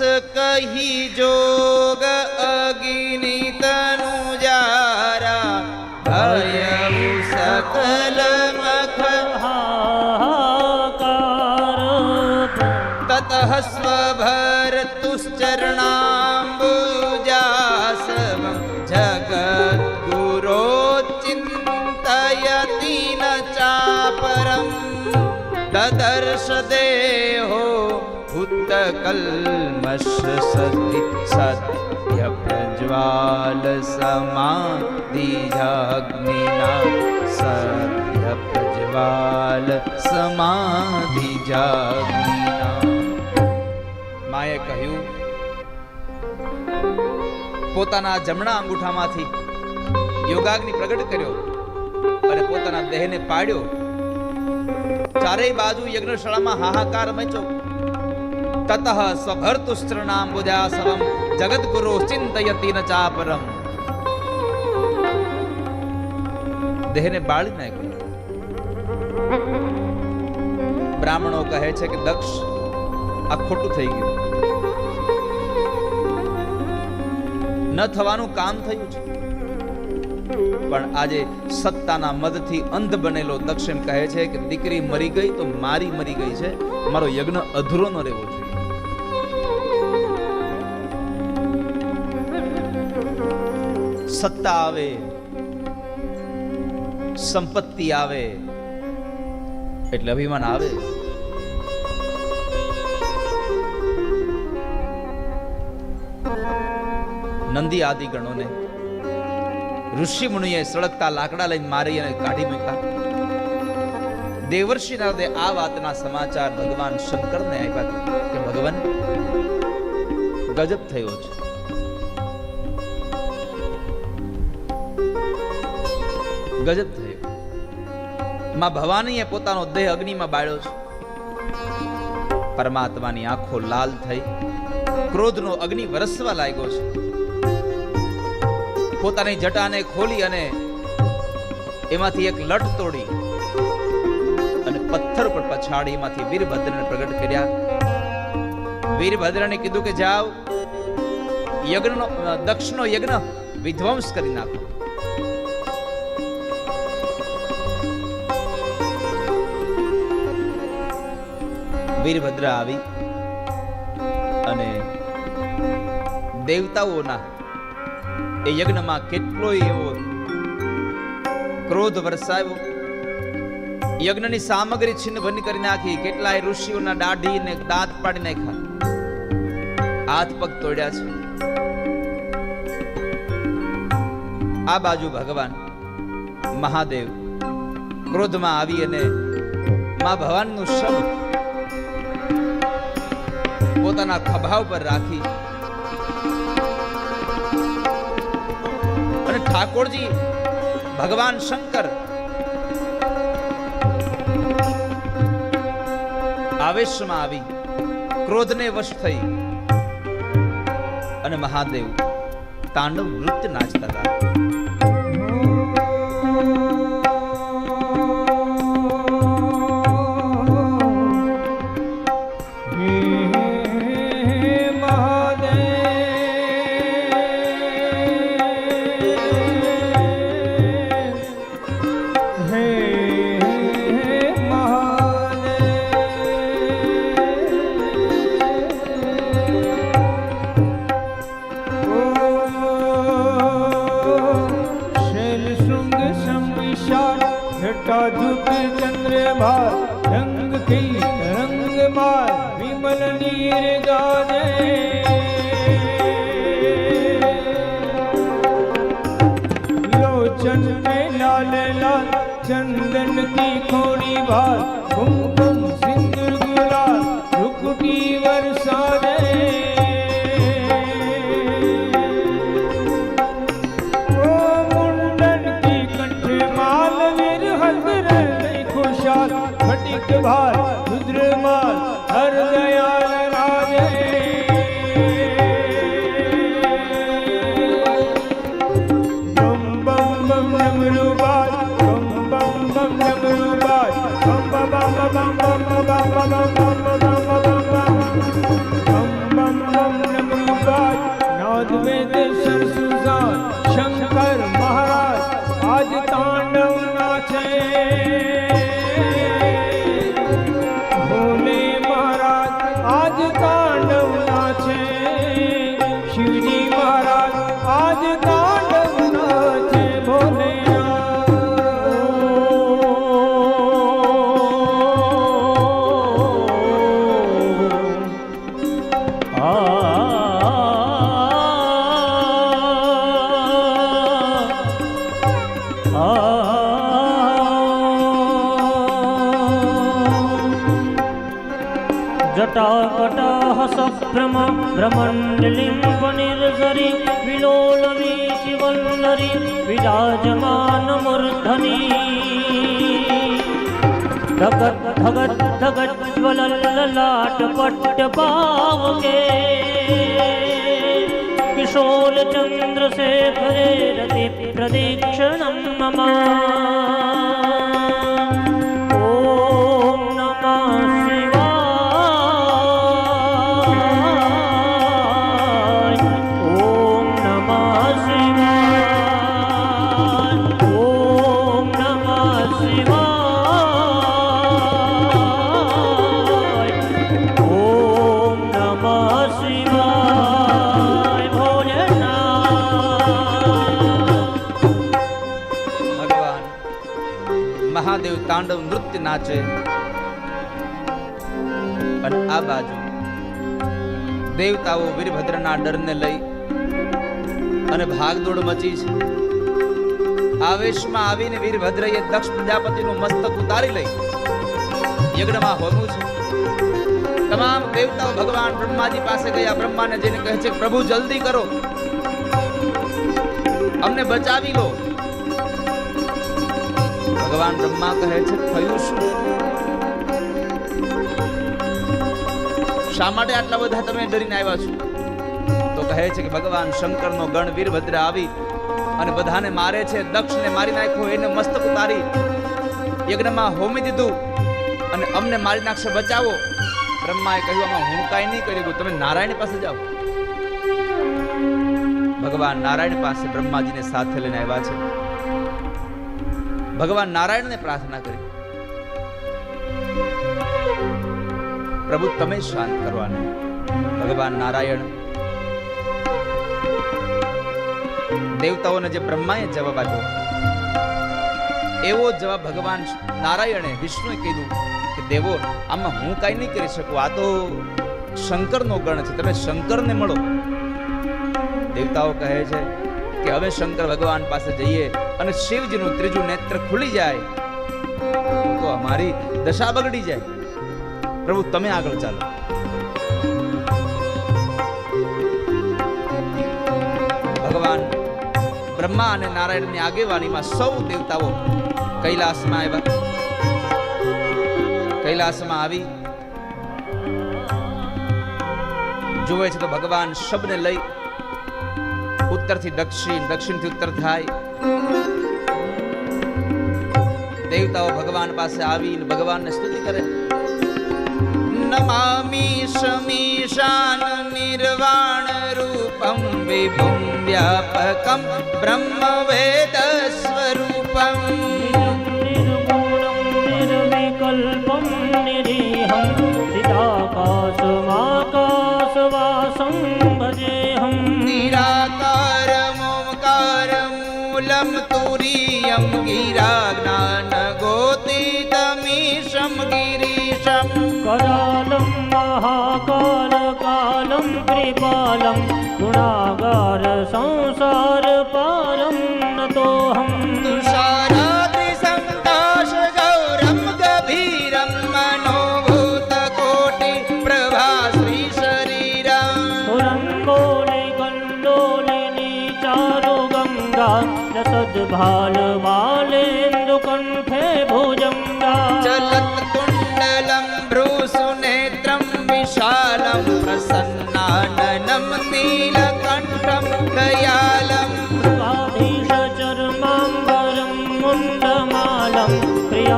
કહી જોગ અગિનિ તનુ જારા. ભયવું સકલ મખ તતઃ જગત ગુરો ચિંતયતિ ન ચાપરમ. દદર્શ દેહો ભૂતકલ્મષ સતિ સત્ય પ્રજ્વાલ સમાધિજાગ્નિના સત્ય પ્રજ્વાલ સમાધિજાગ્નિના માએ કહ્યું પોતાના જમણા અંગૂઠામાંથી યોગાગ્નિ પ્રગટ કર્યો અને પોતાના દેહને પાડ્યો. ચારેય બાજુ યજ્ઞશાળામાં હાહાકાર મચ્યો. તતઃ સ્વભર્તુસ્ત્રણામ બુજાસવમ જગદગુરુ ચિંતયતિ ન ચાપરમ દેહને બાળી નાખ્યો બ્રાહ્મણો કહે છે કે દક્ષ આ ખોટું થઈ ગયું ન થવાનું કામ થયું છે પણ આજે સત્તાના મદથી અંધ બનેલો દક્ષ એમ કહે છે કે દીકરી મરી ગઈ તો મારી મરી ગઈ છે, મારો યજ્ઞ અધૂરો ન રહેવો જોઈએ। સત્તા આવે, સંપત્તિ આવે, એટલે અભિમાન આવે. નંદી આદિ ગણોને ઋષિ મુનિએ સળગતા લાકડા લઈને મારી અને કાઢી મૂક્યા. દેવર્ષિ નારદે આ વાતના સમાચાર ભગવાન શંકરને આપ્યા કે ભગવાન, ગજબ થયો છે. ગજબ થયું. માં ભવાનીએ પોતાનો દેહ અગ્નિમાં બાળ્યો છે. પરમાત્માની આંખો લાલ થઈ. ક્રોધનો અગ્નિ વરસવા લાગ્યો છે. પોતાની જટાને ખોલી અને એમાંથી એક લટ તોડી અને પથ્થર પર પછાડી એમાંથી વીરભદ્રને પ્રગટ કર્યા. વીરભદ્રને કીધું કે જાઓ, યજ્ઞનો, દક્ષનો યજ્ઞ વિધ્વંસ કરી નાખો. વીરભદ્ર આવી અને દેવતાઓના એ યજ્ઞમાં કેટલોય એવો ક્રોધ વરસાવ્યો. યજ્ઞની સામગ્રી છિન્ન ભન્ન કરી નાખી, કેટલાય ઋષિઓના દાઢીને દાંત પાડી નાખ્યા. હાથ પગ તોડ્યા છે. આ બાજુ ભગવાન મહાદેવ ક્રોધમાં આવી અને મા ભવાનનું શબ્દ પોતાના ખભા ઉપર રાખી. અને ઠાકોરજી, ભગવાન શંકર આવેશમાં આવી, ક્રોધને વશ થઈ અને મહાદેવ તાંડવ નૃત્ય નાચતા હતા. Dubai. જટાકટહસ્રમ ભ્રમંડલિમ્બનિર્ઝરી વિલોલવી શિવલ્લરી વિરાજમાનમૂર્ધની ધગત ધગત ધગત જ્વલલ લલાટ પટ્ટ પાવ કિશોર ચંદ્રશેખરે રતિ મમા તાંડવ નૃત્ય નાચે. અને આ બાજુ દેવતાઓ વીરભદ્રના ડરને લઈ અને ભાગદોડ મચી છે. આવેશમાં આવીને વીરભદ્રએ દક્ષ પ્રજાપતિનું મસ્તક ઉતારી લઈ. યજ્ઞમાં હોમું છે. તમામ દેવતાઓ ભગવાન બ્રહ્માજી પાસે ગયા. બ્રહ્માને જઈને કહે છે, પ્રભુ, જલ્દી કરો. અમને બચાવી લો. ભગવાન બ્રહ્મા કહે છે, થયું શું? શા માટે આટલા બધા તમે ડરીને આવ્યા છો? તો કહે છે કે ભગવાન શંકરનો ગણ વીરભદ્ર આવી અને બધાને મારે છે, દક્ષને મારી નાખ્યો, એને મસ્તક ઉતારી, યજ્ઞમાં હોમી દીધું અને અમને મારી નાખશે, બચાવો. બ્રહ્માએ કહ્યું, આમાં હું કાંઈ નહીં કરી તમે નારાયણ પાસે જાઓ. ભગવાન નારાયણ પાસે બ્રહ્માજીને સાથે લઈને આવ્યા છે. ભગવાન નારાયણને પ્રાર્થના કરી. પ્રભુ, તમે શાંત કરવાના. ભગવાન નારાયણ દેવતાઓને જે બ્રહ્માએ જવાબ આપ્યો, એવો જવાબ ભગવાન નારાયણે વિષ્ણુએ કીધું કે, દેવો, આમાં હું કાંઈ નહીં કરી શકું. આ તો શંકરનો ગણ છે. તમે શંકરને મળો. દેવતાઓ કહે છે કે હવે શંકર ભગવાન પાસે જઈએ અને શિવજીનું ત્રીજું નેત્ર ખુલી જાય. તો અમારી દશા બગડી જાય. પ્રભુ, તમે આગળ ચાલો. ભગવાન બ્રહ્મા અને નારાયણની આગેવાનીમાં સૌ દેવતાઓ કૈલાસમાં આવ્યા. કૈલાસમાં આવી. જુએ છે તો ભગવાન શબ્દને લઈ ઉત્તરથી દક્ષિણ, દક્ષિણથી ઉત્તર થાય. દેવતાઓ ભગવાન પાસે આવીને ભગવાનને સ્તુતિ કરે. નમામિ શમીશાન નિર્વાણ રૂપમ વિભુમ વ્યાપકમ બ્રહ્મ વેદ સ્વરૂપમ. ગીરા જ્ઞાન ગોતી તમી શમ ગિરીશમ કરાલમ મહાકાલ કાલમ કૃપાલમ ગુણાગાર સંસાર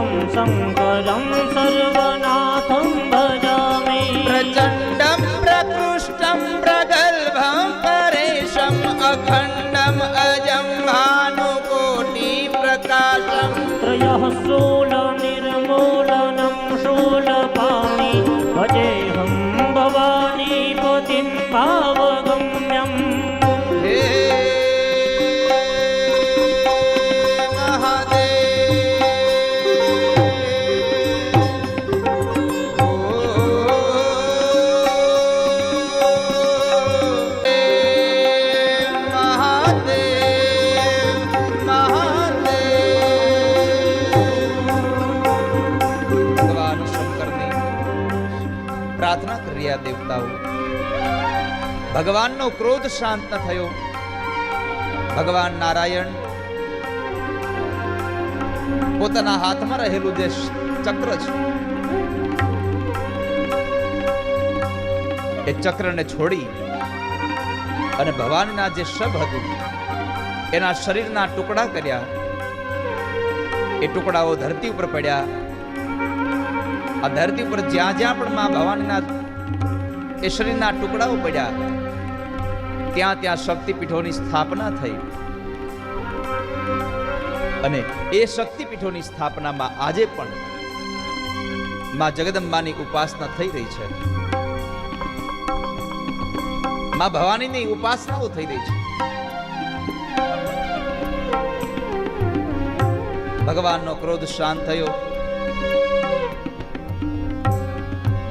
song song ભગવાનનો ક્રોધ શાંત થયો. ભગવાન નારાયણ પોતાના હાથમાં રહેલું જે ચક્ર છે, એ ચક્રને છોડી અને ભગવાનના જે શબ હતું, એના શરીરના ટુકડા કર્યા. એ ટુકડાઓ ધરતી ઉપર પડ્યા. આ ધરતી ઉપર જ્યાં જ્યાં પણ માં ભવાનીના એ શરીરના ટુકડાઓ પડ્યા ત્યાં ત્યાં શક્તિપીઠોની સ્થાપના થઈ. અને એ શક્તિપીઠોની સ્થાપનામાં આજે પણ માં જગદંબાની ઉપાસના થઈ રહી છે. માં ભવાનીની ઉપાસનાઓ થઈ રહી છે. ભગવાનનો ક્રોધ શાંત થયો.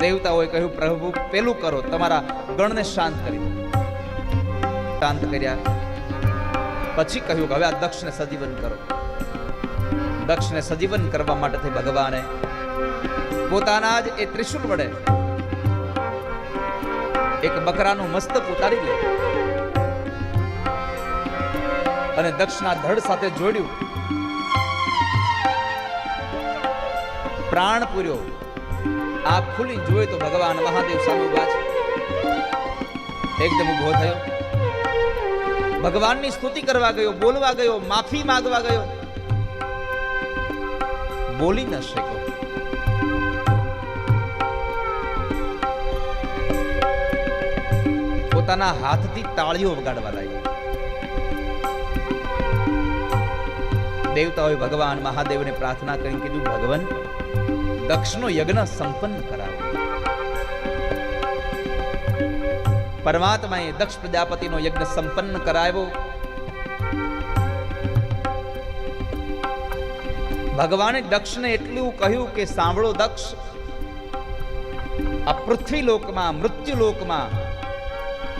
દેવતાઓએ કહ્યું, પ્રભુ, પેલું કરો, તમારા ગણને શાંત કરી શાંત કર્યા. પછી કહ્યું કે હવે આ દક્ષને સજીવન કરો. દક્ષને સજીવન કરવા માટે થઈ ભગવાને પોતાના જ એ ત્રિશુલ વડે એક બકરાનું મસ્તક ઉતારી લે. અને દક્ષના ધડ સાથે જોડ્યું. પ્રાણ પૂર્યો. આ ખુલી જોયે તો ભગવાન મહાદેવ સામે ઊભા છે. એકદમ ઊભો થયો. ભગવાનની સ્તુતિ કરવા ગયો, બોલવા ગયો, માફી માંગવા ગયો. બોલી ન શક્યો. પોતાના હાથથી તાળીઓ વગાડવા લાગ્યો. દેવતાઓએ ભગવાન મહાદેવને પ્રાર્થના કરી, કીધું, ભગવાન, દક્ષનો યજ્ઞ સંપન્ન કરાવો. પરમાત્માએ દક્ષ પ્રજાપતિનો યજ્ઞ સંપન્ન કરાવ્યો. ભગવાને દક્ષને એટલું કહ્યું કે સાંભળો દક્ષ, આ પૃથ્વી લોકમાં મૃત્યુ લોકમાં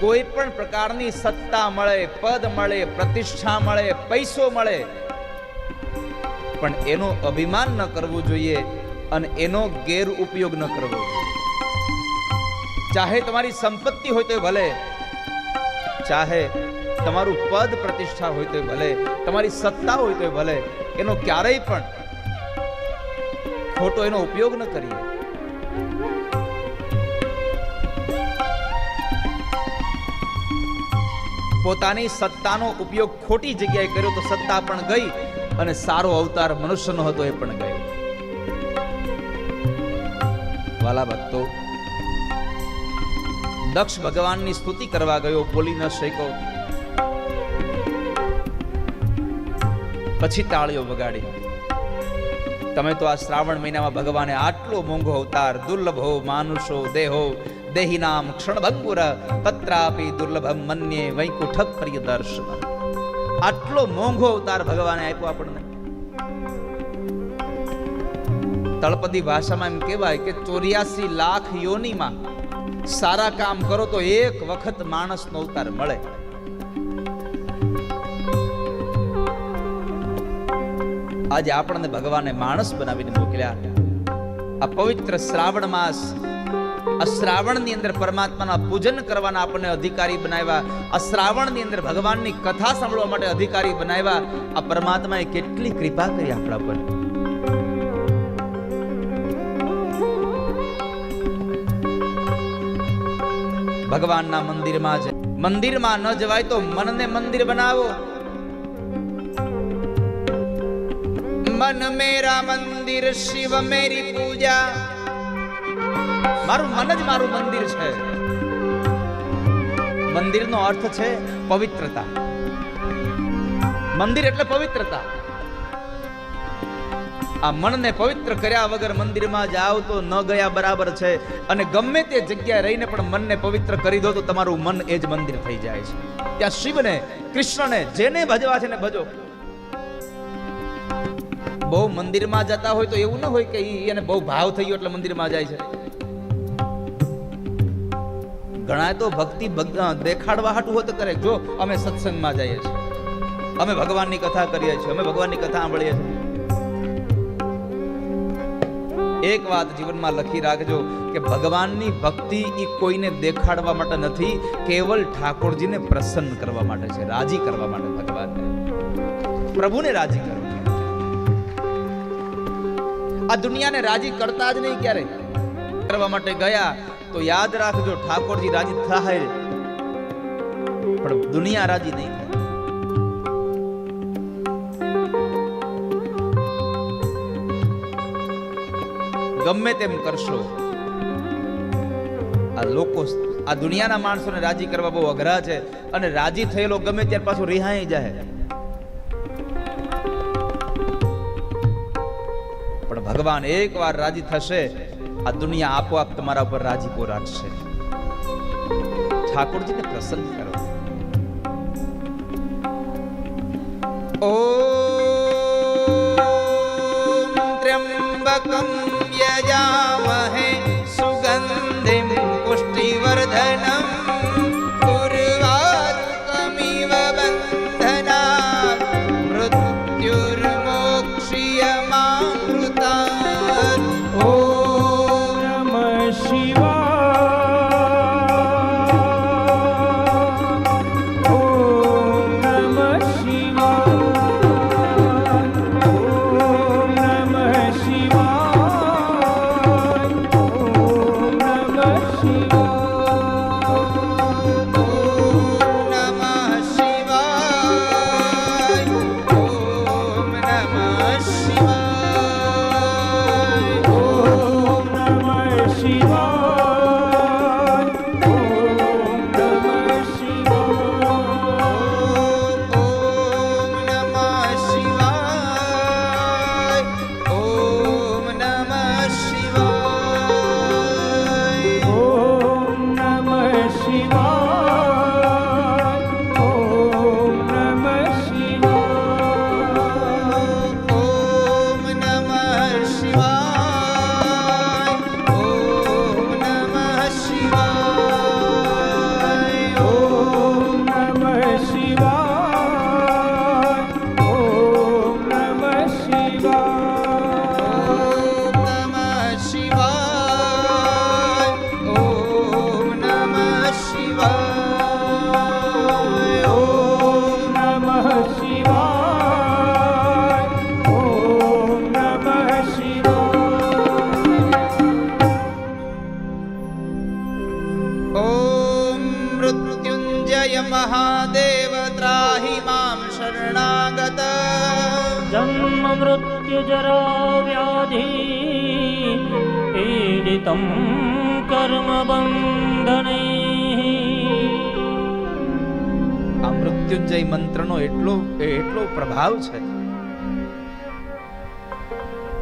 કોઈ પણ પ્રકારની સત્તા મળે, પદ મળે, પ્રતિષ્ઠા મળે, પૈસો મળે, પણ એનો અભિમાન ન કરવું જોઈએ અને એનો ગેરઉપયોગ ન કરવો ચાહે તમારી સંપત્તિ હોય તો ભલે, ચાહે તમારું પદ પ્રતિષ્ઠા હોય તો ભલે, તમારી સત્તા હોય તો ભલે, એનો ક્યારેય પણ ખોટો એનો ઉપયોગ ન કરીએ. પોતાની સત્તાનો ઉપયોગ ખોટી જગ્યાએ કર્યો તો સત્તા પણ ગઈ અને સારો અવતાર મનુષ્યનો હતો એ પણ ગયો. વાલા ભક્તો દક્ષ ભગવાનની સ્તુતિ કરવા ગયો, બોલી ન શક્યો. પછી તાળીઓ વગાડી. તમે તો આ શ્રાવણ મહિનામાં ભગવાને આટલો મોંઘો અવતાર, દુર્લભો માનુષો, દેહો દેહિનામ ક્ષણભંગુર, તત્રાપી દુર્લભમ મન્યે વૈકુંઠ પ્રિય દર્શન. આટલો મોંઘો અવતાર ભગવાને આપ્યો આપણને. તળપદી ભાષામાં એમ કહેવાય કે ચોર્યાસી લાખ યોનીમાં સારા કામ કરો તો એક વખત માણસનો અવતાર મળે. આજે આપણને ભગવાને માણસ બનાવીને મોકલ્યા. આ પવિત્ર શ્રાવણ માસ, આ શ્રાવણની અંદર પરમાત્માના પૂજન કરવાના આપણને અધિકારી બનાવ્યા. આ શ્રાવણની અંદર ભગવાનની કથા સાંભળવા માટે અધિકારી બનાવ્યા. આ પરમાત્માએ કેટલી કૃપા કરી આપણા પર. ભગવાનના મંદિરમાં જ મંદિરમાં ન જવાય તો મનને મંદિર બનાવો. મન મેરા મંદિર, શિવ મેરી પૂજા. મારું મન જ મારું મંદિર છે. મંદિરનો અર્થ છે પવિત્રતા. મંદિર એટલે પવિત્રતા. આ મનને પવિત્ર કર્યા વગર મંદિરમાં જાઓ તો ન ગયા બરાબર છે. અને ગમે તે જગ્યાએ રહીને પણ મનને પવિત્ર કરી દો તો તમારું મન એ જ મંદિર થઈ જાય છે. ત્યાં શિવને, કૃષ્ણને, જેને ભજવા છે ને ભજો. બહુ મંદિરમાં જતા હોય તો એવું ન હોય કે એને બહુ ભાવ થઈ ગયો એટલે મંદિરમાં જાય છે. ઘણા તો ભક્તિ દેખાડવા હાટું હોત કરે જો અમે સત્સંગમાં જઈએ છીએ. અમે ભગવાનની કથા કરીએ છીએ, અમે ભગવાનની કથા સાંભળીએ છીએ. એક વાત જીવનમાં લખી રાખજો કે ભગવાનની ભક્તિ એ કોઈને દેખાડવા માટે નથી, કેવલ ઠાકોરજીને પ્રસન્ન કરવા માટે છે, રાજી કરવા માટે ભગવાનને. પ્રભુને રાજી કરવા આ દુનિયાને રાજી કરતા જ નહીં ક્યારે? કરવા માટે ગયા તો યાદ રાખજો, ઠાકોરજી રાજી થાય. પણ દુનિયા રાજી નહીં ગમે તેમ કરશો. આ લોકો આ દુનિયાના માણસોને રાજી કરવા બહુ અઘરા છે અને રાજી થયેલો ગમે ત્યાર પાછો રિહાઈ જાય. પણ ભગવાન એકવાર રાજી થશે, આ દુનિયા આપોઆપ તમારા ઉપર રાજીપો રાખશે. ઠાકોરજીને પ્રસન્ન કરો. ઓ ત્ર્યંબકમ જા મહે મૃત્યુંજય મંત્રનો એટલો એટલો પ્રભાવ છે.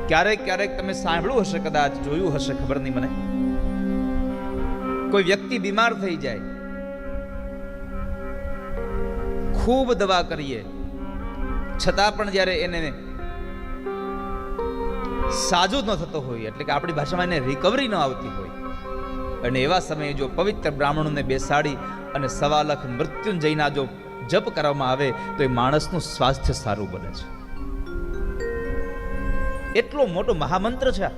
ક્યારેક ક્યારેક તમે સાંભળ્યું હશે કદાચ, જોયું હશે ખબર નહીં મને. કોઈ વ્યક્તિ બીમાર થઈ જાય. ખૂબ દવા કરીએ. છતાં પણ જ્યારે એને સાજો ન થતો હોય, એટલે કે આપણી ભાષામાં એને રિકવરી ન આવતી હોય અને એવા સમયે જો પવિત્ર બ્રાહ્મણોને બેસાડી અને સવા લાખ મૃત્યુંજયના જો જપ કરવામાં આવે, તો એ માણસનું સ્વાસ્થ્ય સારું બને છે એટલો મોટો મહામંત્ર છે.